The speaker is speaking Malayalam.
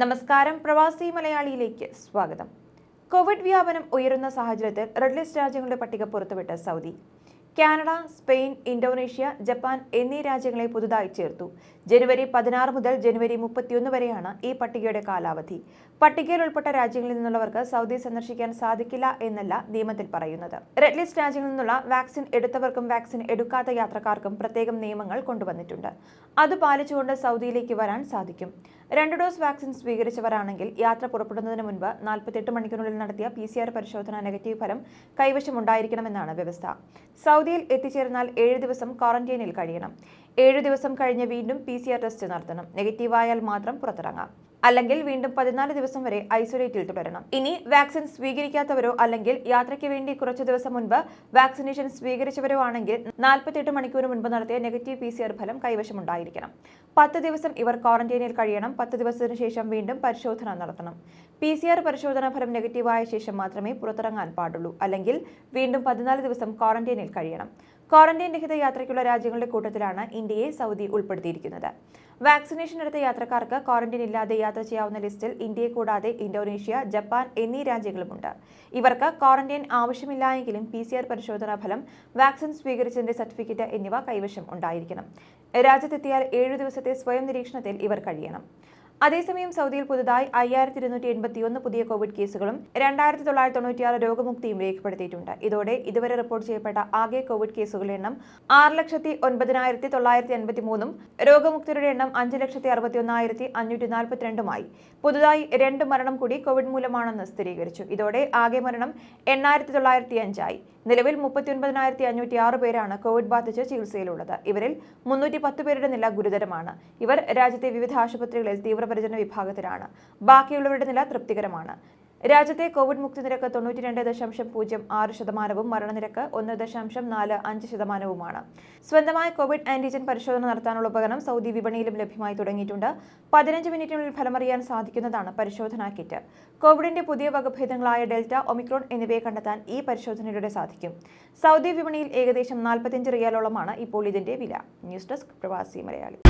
നമസ്കാരം പ്രവാസി മലയാളിയിലേക്ക് സ്വാഗതം. കോവിഡ് വ്യാപനം ഉയരുന്ന സാഹചര്യത്തിൽ റെഡ് ലിസ്റ്റ് രാജ്യങ്ങളുടെ പട്ടിക പുറത്തുവിട്ട Saudi. Canada Spain Indonesia Japan എന്നീ രാജ്യങ്ങളെ പുതുതായി ചേർത്തു. ജനുവരി പതിനാറ് മുതൽ ജനുവരി മുപ്പത്തിയൊന്ന് വരെയാണ് ഈ പട്ടികയുടെ കാലാവധി. പട്ടികയിൽ ഉൾപ്പെട്ട രാജ്യങ്ങളിൽ നിന്നുള്ളവർക്ക് സൗദി സന്ദർശിക്കാൻ സാധിക്കില്ല എന്നല്ല നിയമത്തിൽ പറയുന്നത്. റെഡ് ലിസ്റ്റ് രാജ്യങ്ങളിൽ നിന്നുള്ള വാക്സിൻ എടുത്തവർക്കും വാക്സിൻ എടുക്കാത്ത യാത്രക്കാർക്കും പ്രത്യേകം നിയമങ്ങൾ കൊണ്ടുവന്നിട്ടുണ്ട്. അത് പാലിച്ചുകൊണ്ട് സൗദിയിലേക്ക് വരാൻ സാധിക്കും. രണ്ട് ഡോസ് വാക്സിൻ സ്വീകരിച്ചവരാണെങ്കിൽ യാത്ര പുറപ്പെടുന്നതിന് മുൻപ് നാൽപ്പത്തെട്ട് മണിക്കൂറിനുള്ളിൽ നടത്തിയ പി സി ആർ പരിശോധന നെഗറ്റീവ് ഫലം കൈവശമുണ്ടായിരിക്കണമെന്നാണ് വ്യവസ്ഥ. സൗദിയിൽ എത്തിച്ചേർന്നാൽ ഏഴ് ദിവസം ക്വാറന്റൈനിൽ കഴിയണം. ഏഴു ദിവസം കഴിഞ്ഞ് വീണ്ടും പി ടെസ്റ്റ് നടത്തണം. നെഗറ്റീവായാൽ മാത്രം പുറത്തിറങ്ങാം. അല്ലെങ്കിൽ വീണ്ടും പതിനാല് ദിവസം വരെ ഐസൊലേറ്റിൽ തുടരണം. ഇനി വാക്സിൻ സ്വീകരിക്കാത്തവരോ അല്ലെങ്കിൽ യാത്രയ്ക്ക് വേണ്ടി കുറച്ചു ദിവസം മുൻപ് വാക്സിനേഷൻ സ്വീകരിച്ചവരോ ആണെങ്കിൽ നാൽപ്പത്തെട്ട് മണിക്കൂർ മുൻപ് നടത്തിയ നെഗറ്റീവ് പി ഫലം കൈവശമുണ്ടായിരിക്കണം. പത്ത് ദിവസം ഇവർ ക്വാറന്റൈനിൽ കഴിയണം. പത്ത് ദിവസത്തിന് ശേഷം വീണ്ടും പരിശോധന നടത്തണം. പി സി ആർ പരിശോധനാ ഫലം നെഗറ്റീവായ ശേഷം മാത്രമേ പുറത്തിറങ്ങാൻ പാടുള്ളൂ. അല്ലെങ്കിൽ വീണ്ടും പതിനാല് ദിവസം ക്വാറന്റൈനിൽ കഴിയണം. ക്വാറന്റൈൻ രഹിത യാത്രയ്ക്കുള്ള രാജ്യങ്ങളുടെ കൂട്ടത്തിലാണ് ഇന്ത്യയെ സൗദി ഉൾപ്പെടുത്തിയിരിക്കുന്നത്. വാക്സിനേഷൻ എടുത്ത യാത്രക്കാർക്ക് ക്വാറന്റീൻ ഇല്ലാതെ യാത്ര ചെയ്യാവുന്ന ലിസ്റ്റിൽ ഇന്ത്യയെ കൂടാതെ ഇന്തോനേഷ്യ ജപ്പാൻ എന്നീ രാജ്യങ്ങളുമുണ്ട്. ഇവർക്ക് ക്വാറന്റൈൻ ആവശ്യമില്ലായെങ്കിലും പി സി ആർ പരിശോധനാ ഫലം വാക്സിൻ സ്വീകരിച്ചതിന്റെ സർട്ടിഫിക്കറ്റ് എന്നിവ കൈവശം ഉണ്ടായിരിക്കണം. രാജ്യത്തെത്തിയാൽ ഏഴു ദിവസത്തെ സ്വയം നിരീക്ഷണത്തിൽ ഇവർ കഴിയണം. അതേസമയം സൗദിയിൽ പുതുതായി അയ്യായിരത്തി ഇരുന്നൂറ്റി എൺപത്തിയൊന്ന് പുതിയ കോവിഡ് കേസുകളും രണ്ടായിരത്തി തൊള്ളായിരത്തി തൊണ്ണൂറ്റിയാറ് രോഗമുക്തിയും രേഖപ്പെടുത്തിയിട്ടുണ്ട്. ഇതോടെ ഇതുവരെ റിപ്പോർട്ട് ചെയ്യപ്പെട്ട ആകെ കോവിഡ് കേസുകളുടെ എണ്ണം ആറ് ലക്ഷത്തി ഒൻപതിനായിരത്തി തൊള്ളായിരത്തി എൺപത്തി മൂന്നും രോഗമുക്തരുടെ എണ്ണം അഞ്ച് ലക്ഷത്തി അറുപത്തി ഒന്നായിരത്തി അഞ്ഞൂറ്റി നാൽപ്പത്തിരണ്ടുമായി പുതുതായി രണ്ട് മരണം കൂടി കോവിഡ് മൂലമാണെന്ന് സ്ഥിരീകരിച്ചു. ഇതോടെ ആകെ മരണം എണ്ണായിരത്തി തൊള്ളായിരത്തി അഞ്ചായി നിലവിൽ മുപ്പത്തി ഒൻപതിനായിരത്തി അഞ്ഞൂറ്റി ആറ് പേരാണ് കോവിഡ് ബാധിച്ച് ചികിത്സയിലുള്ളത്. ഇവരിൽ മുന്നൂറ്റി പത്ത് പേരുടെ നില ഗുരുതരമാണ്. ഇവർ രാജ്യത്തെ വിവിധ ആശുപത്രികളിൽ തീവ്രപരിചരണ വിഭാഗത്തിലാണ്. ബാക്കിയുള്ളവരുടെ നില തൃപ്തികരമാണ്. രാജ്യത്തെ കോവിഡ് മുക്തി നിരക്ക് തൊണ്ണൂറ്റി രണ്ട് ദശാംശം പൂജ്യം ആറ് ശതമാനവും മരണനിരക്ക് ഒന്ന് ദശാംശം നാല് അഞ്ച് ശതമാനവുമാണ്. സ്വന്തമായ കോവിഡ് ആന്റിജൻ പരിശോധന നടത്താനുള്ള ഉപകരണം സൗദി വിപണിയിലും ലഭ്യമായി തുടങ്ങിയിട്ടുണ്ട്. പതിനഞ്ച് മിനിറ്റിനുള്ളിൽ ഫലമറിയാൻ സാധിക്കുന്നതാണ് പരിശോധനാ കിറ്റ്. കോവിഡിന്റെ പുതിയ വകഭേദങ്ങളായ ഡെൽറ്റ ഒമിക്രോൺ എന്നിവയെ കണ്ടെത്താൻ ഈ പരിശോധനയിലൂടെ സാധിക്കും. സൗദി വിപണിയിൽ ഏകദേശം നാൽപ്പത്തിയഞ്ച് റിയാലോളമാണ് ഇപ്പോൾ ഇതിന്റെ വില. ന്യൂസ് ഡെസ്ക് പ്രവാസി മലയാളി.